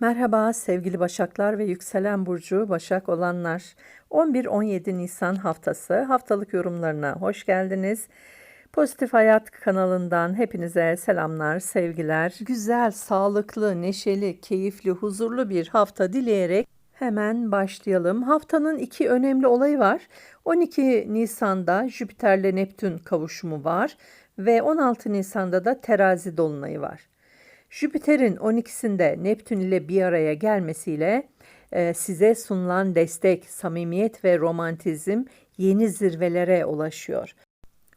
Merhaba sevgili Başaklar ve yükselen burcu Başak olanlar. 11-17 Nisan haftası haftalık yorumlarına hoş geldiniz. Pozitif Hayat kanalından hepinize selamlar, sevgiler. Güzel, sağlıklı, neşeli, keyifli, huzurlu bir hafta dileyerek hemen başlayalım. Haftanın iki önemli olayı var. 12 Nisan'da Jüpiter'le Neptün kavuşumu var ve 16 Nisan'da da Terazi dolunayı var. Jüpiter'in 12'sinde Neptün ile bir araya gelmesiyle e, size sunulan destek, samimiyet ve romantizm yeni zirvelere ulaşıyor.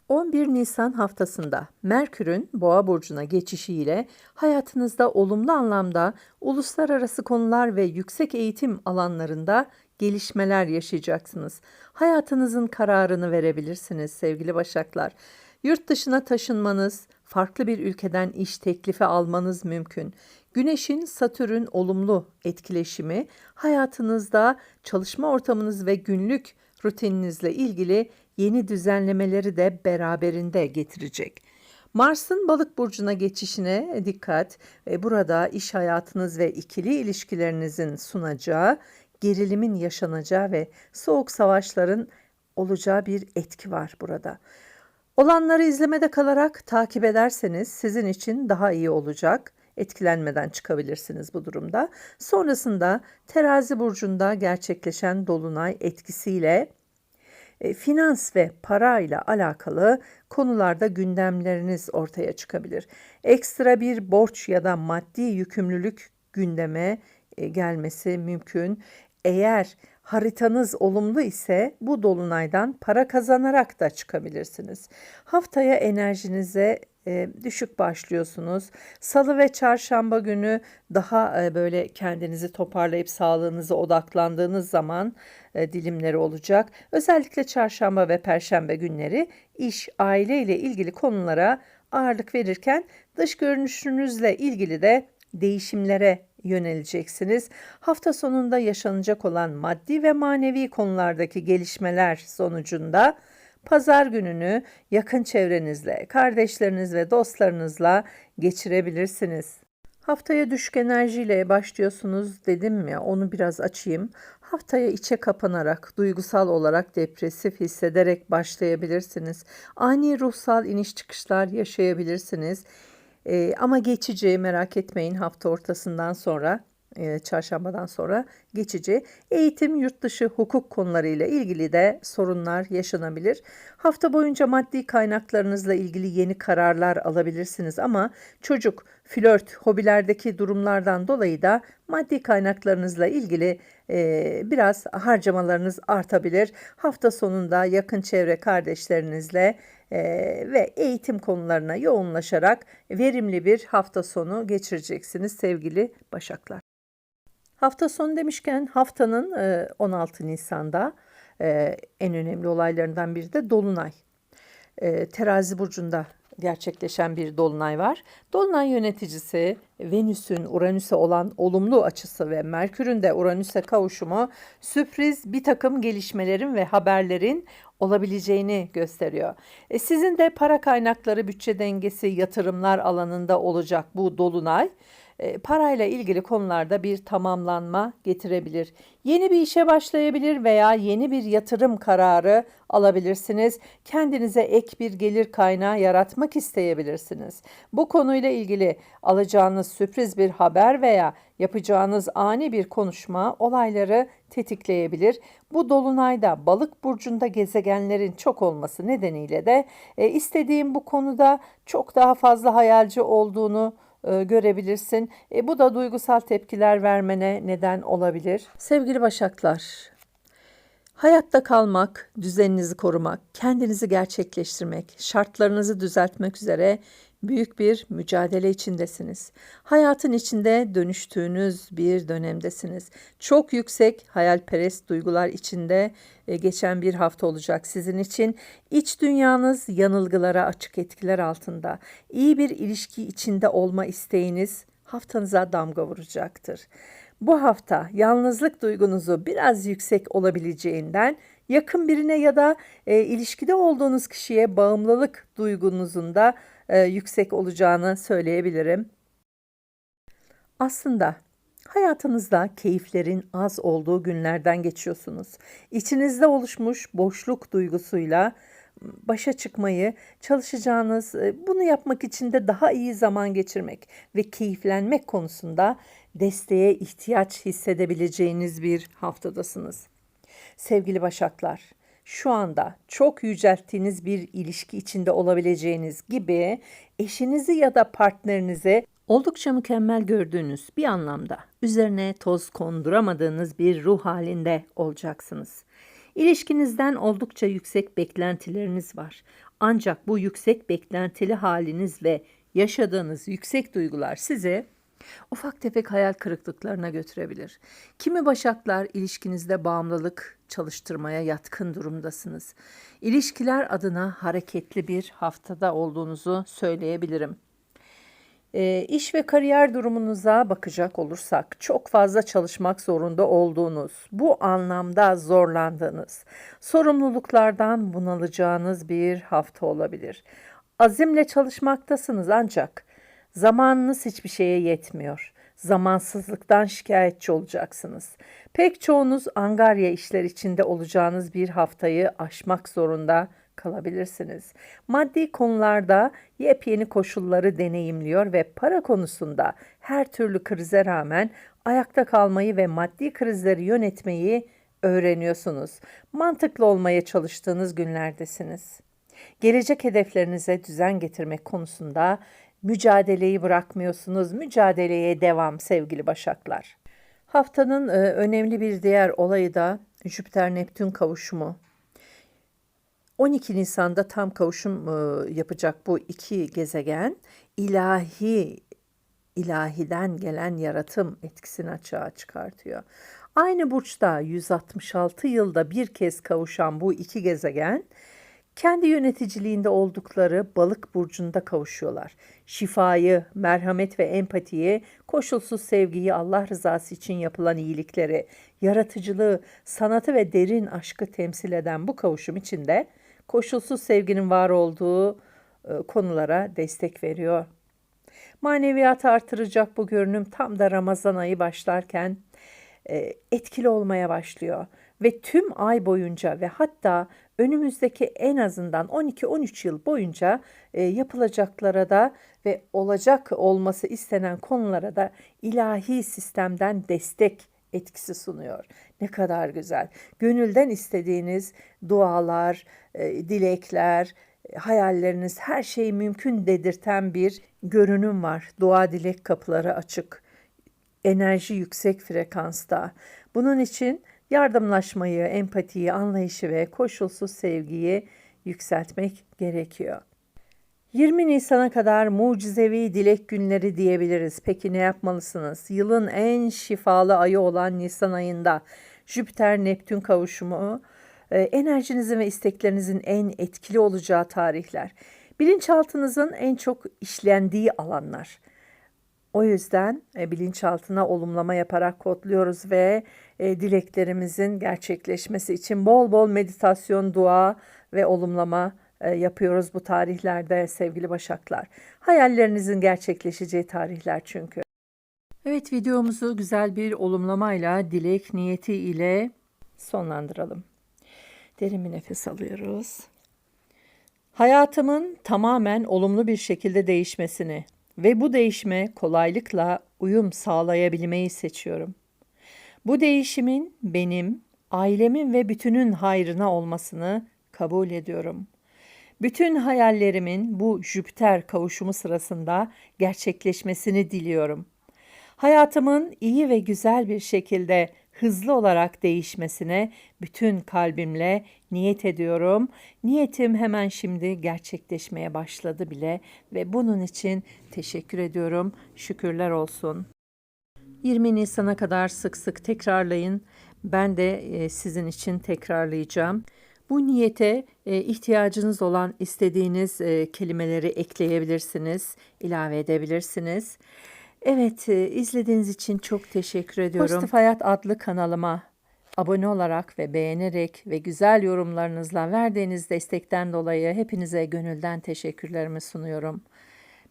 11 Nisan haftasında Merkür'ün Boğa burcuna geçişiyle hayatınızda olumlu anlamda uluslararası konular ve yüksek eğitim alanlarında gelişmeler yaşayacaksınız. Hayatınızın kararını verebilirsiniz sevgili Başaklar. Yurt dışına taşınmanız, farklı bir ülkeden iş teklifi almanız mümkün. Güneşin Satürn olumlu etkileşimi hayatınızda çalışma ortamınız ve günlük rutininizle ilgili yeni düzenlemeleri de beraberinde getirecek. Mars'ın balık burcuna geçişine dikkat ve burada iş hayatınız ve ikili ilişkilerinizin sunacağı, gerilimin yaşanacağı ve soğuk savaşların olacağı bir etki var burada. Olanları izlemede kalarak takip ederseniz sizin için daha iyi olacak. Etkilenmeden çıkabilirsiniz bu durumda. Sonrasında terazi burcunda gerçekleşen dolunay etkisiyle e, finans ve para ile alakalı konularda gündemleriniz ortaya çıkabilir. Ekstra bir borç ya da maddi yükümlülük gündeme e, gelmesi mümkün. Eğer haritanız olumlu ise bu dolunaydan para kazanarak da çıkabilirsiniz. Haftaya enerjinize e, düşük başlıyorsunuz. Salı ve çarşamba günü daha e, böyle kendinizi toparlayıp sağlığınıza odaklandığınız zaman e, dilimleri olacak. Özellikle çarşamba ve perşembe günleri iş, aile ile ilgili konulara ağırlık verirken dış görünüşünüzle ilgili de değişimlere yöneleceksiniz. Hafta sonunda yaşanacak olan maddi ve manevi konulardaki gelişmeler sonucunda pazar gününü yakın çevrenizle, kardeşleriniz ve dostlarınızla geçirebilirsiniz. Haftaya düşük enerjiyle başlıyorsunuz dedim ya onu biraz açayım. Haftaya içe kapanarak, duygusal olarak depresif hissederek başlayabilirsiniz. Ani ruhsal iniş çıkışlar yaşayabilirsiniz. E, ama geçici merak etmeyin hafta ortasından sonra e, çarşambadan sonra geçici. Eğitim, yurt dışı hukuk konularıyla ilgili de sorunlar yaşanabilir. Hafta boyunca maddi kaynaklarınızla ilgili yeni kararlar alabilirsiniz ama çocuk, flört, hobilerdeki durumlardan dolayı da maddi kaynaklarınızla ilgili e, biraz harcamalarınız artabilir. Hafta sonunda yakın çevre kardeşlerinizle e, ve eğitim konularına yoğunlaşarak verimli bir hafta sonu geçireceksiniz sevgili Başaklar. Hafta sonu demişken haftanın 16 Nisan'da en önemli olaylarından biri de Dolunay. Terazi burcunda gerçekleşen bir dolunay var. Dolunay yöneticisi Venüs'ün Uranüs'e olan olumlu açısı ve Merkür'ün de Uranüs'e kavuşumu sürpriz bir takım gelişmelerin ve haberlerin olabileceğini gösteriyor. E sizin de para kaynakları, bütçe dengesi, yatırımlar alanında olacak bu dolunay e, parayla ilgili konularda bir tamamlanma getirebilir. Yeni bir işe başlayabilir veya yeni bir yatırım kararı alabilirsiniz. Kendinize ek bir gelir kaynağı yaratmak isteyebilirsiniz. Bu konuyla ilgili alacağınız sürpriz bir haber veya yapacağınız ani bir konuşma olayları tetikleyebilir. Bu dolunayda balık burcunda gezegenlerin çok olması nedeniyle de e, istediğim bu konuda çok daha fazla hayalci olduğunu e, görebilirsin. E, bu da duygusal tepkiler vermene neden olabilir. Sevgili Başaklar, hayatta kalmak, düzeninizi korumak, kendinizi gerçekleştirmek, şartlarınızı düzeltmek üzere büyük bir mücadele içindesiniz. Hayatın içinde dönüştüğünüz bir dönemdesiniz. Çok yüksek hayalperest duygular içinde e, geçen bir hafta olacak sizin için. İç dünyanız yanılgılara açık etkiler altında. İyi bir ilişki içinde olma isteğiniz haftanıza damga vuracaktır. Bu hafta yalnızlık duygunuzu biraz yüksek olabileceğinden yakın birine ya da e, ilişkide olduğunuz kişiye bağımlılık duygunuzun da e, yüksek olacağını söyleyebilirim. Aslında Hayatınızda keyiflerin az olduğu günlerden geçiyorsunuz. İçinizde oluşmuş boşluk duygusuyla başa çıkmayı, çalışacağınız, e, bunu yapmak için de daha iyi zaman geçirmek ve keyiflenmek konusunda desteğe ihtiyaç hissedebileceğiniz bir haftadasınız. Sevgili Başaklar, şu anda çok yücelttiğiniz bir ilişki içinde olabileceğiniz gibi eşinizi ya da partnerinize oldukça mükemmel gördüğünüz bir anlamda üzerine toz konduramadığınız bir ruh halinde olacaksınız. İlişkinizden oldukça yüksek beklentileriniz var. Ancak bu yüksek beklentili haliniz ve yaşadığınız yüksek duygular size ufak tefek hayal kırıklıklarına götürebilir. Kimi başaklar ilişkinizde bağımlılık çalıştırmaya yatkın durumdasınız. İlişkiler adına hareketli bir haftada olduğunuzu söyleyebilirim. E, iş ve kariyer durumunuza bakacak olursak çok fazla çalışmak zorunda olduğunuz, bu anlamda zorlandığınız, sorumluluklardan bunalacağınız bir hafta olabilir. Azimle çalışmaktasınız ancak zamanınız hiçbir şeye yetmiyor. Zamansızlıktan şikayetçi olacaksınız. Pek çoğunuz angarya işler içinde olacağınız bir haftayı aşmak zorunda kalabilirsiniz. Maddi konularda yepyeni koşulları deneyimliyor ve para konusunda her türlü krize rağmen ayakta kalmayı ve maddi krizleri yönetmeyi öğreniyorsunuz. Mantıklı olmaya çalıştığınız günlerdesiniz. Gelecek hedeflerinize düzen getirmek konusunda mücadeleyi bırakmıyorsunuz. Mücadeleye devam sevgili Başaklar. Haftanın e, önemli bir diğer olayı da Jüpiter-Neptün kavuşumu. 12 Nisan'da tam kavuşum e, yapacak bu iki gezegen ilahi ilahiden gelen yaratım etkisini açığa çıkartıyor. Aynı burçta 166 yılda bir kez kavuşan bu iki gezegen kendi yöneticiliğinde oldukları balık burcunda kavuşuyorlar. Şifayı, merhamet ve empatiyi, koşulsuz sevgiyi, Allah rızası için yapılan iyilikleri, yaratıcılığı, sanatı ve derin aşkı temsil eden bu kavuşum içinde koşulsuz sevginin var olduğu e, konulara destek veriyor. Maneviyat artıracak bu görünüm tam da Ramazan ayı başlarken e, etkili olmaya başlıyor ve tüm ay boyunca ve hatta önümüzdeki en azından 12-13 yıl boyunca e, yapılacaklara da ve olacak olması istenen konulara da ilahi sistemden destek etkisi sunuyor. Ne kadar güzel. Gönülden istediğiniz dualar, e, dilekler, e, hayalleriniz her şey mümkün dedirten bir görünüm var. Dua dilek kapıları açık. Enerji yüksek frekansta. Bunun için yardımlaşmayı, empatiyi, anlayışı ve koşulsuz sevgiyi yükseltmek gerekiyor. 20 Nisan'a kadar mucizevi dilek günleri diyebiliriz. Peki ne yapmalısınız? Yılın en şifalı ayı olan Nisan ayında Jüpiter-Neptün kavuşumu e, enerjinizin ve isteklerinizin en etkili olacağı tarihler. Bilinçaltınızın en çok işlendiği alanlar. O yüzden e, bilinçaltına olumlama yaparak kodluyoruz ve e, dileklerimizin gerçekleşmesi için bol bol meditasyon, dua ve olumlama e, yapıyoruz bu tarihlerde sevgili Başaklar. Hayallerinizin gerçekleşeceği tarihler çünkü. Evet videomuzu güzel bir olumlamayla, dilek niyeti ile sonlandıralım. Derin bir nefes alıyoruz. Hayatımın tamamen olumlu bir şekilde değişmesini ve bu değişme kolaylıkla uyum sağlayabilmeyi seçiyorum. Bu değişimin benim, ailemin ve bütünün hayrına olmasını kabul ediyorum. Bütün hayallerimin bu Jüpiter kavuşumu sırasında gerçekleşmesini diliyorum. Hayatımın iyi ve güzel bir şekilde hızlı olarak değişmesine bütün kalbimle niyet ediyorum. Niyetim hemen şimdi gerçekleşmeye başladı bile ve bunun için teşekkür ediyorum. Şükürler olsun. 20 Nisan'a kadar sık sık tekrarlayın. Ben de e, sizin için tekrarlayacağım. Bu niyete e, ihtiyacınız olan istediğiniz e, kelimeleri ekleyebilirsiniz, ilave edebilirsiniz. Evet, e, izlediğiniz için çok teşekkür ediyorum. Pozitif Hayat adlı kanalıma abone olarak ve beğenerek ve güzel yorumlarınızla verdiğiniz destekten dolayı hepinize gönülden teşekkürlerimi sunuyorum.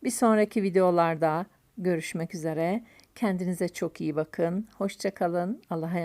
Bir sonraki videolarda görüşmek üzere. Kendinize çok iyi bakın. Hoşça kalın. Allah'a emanet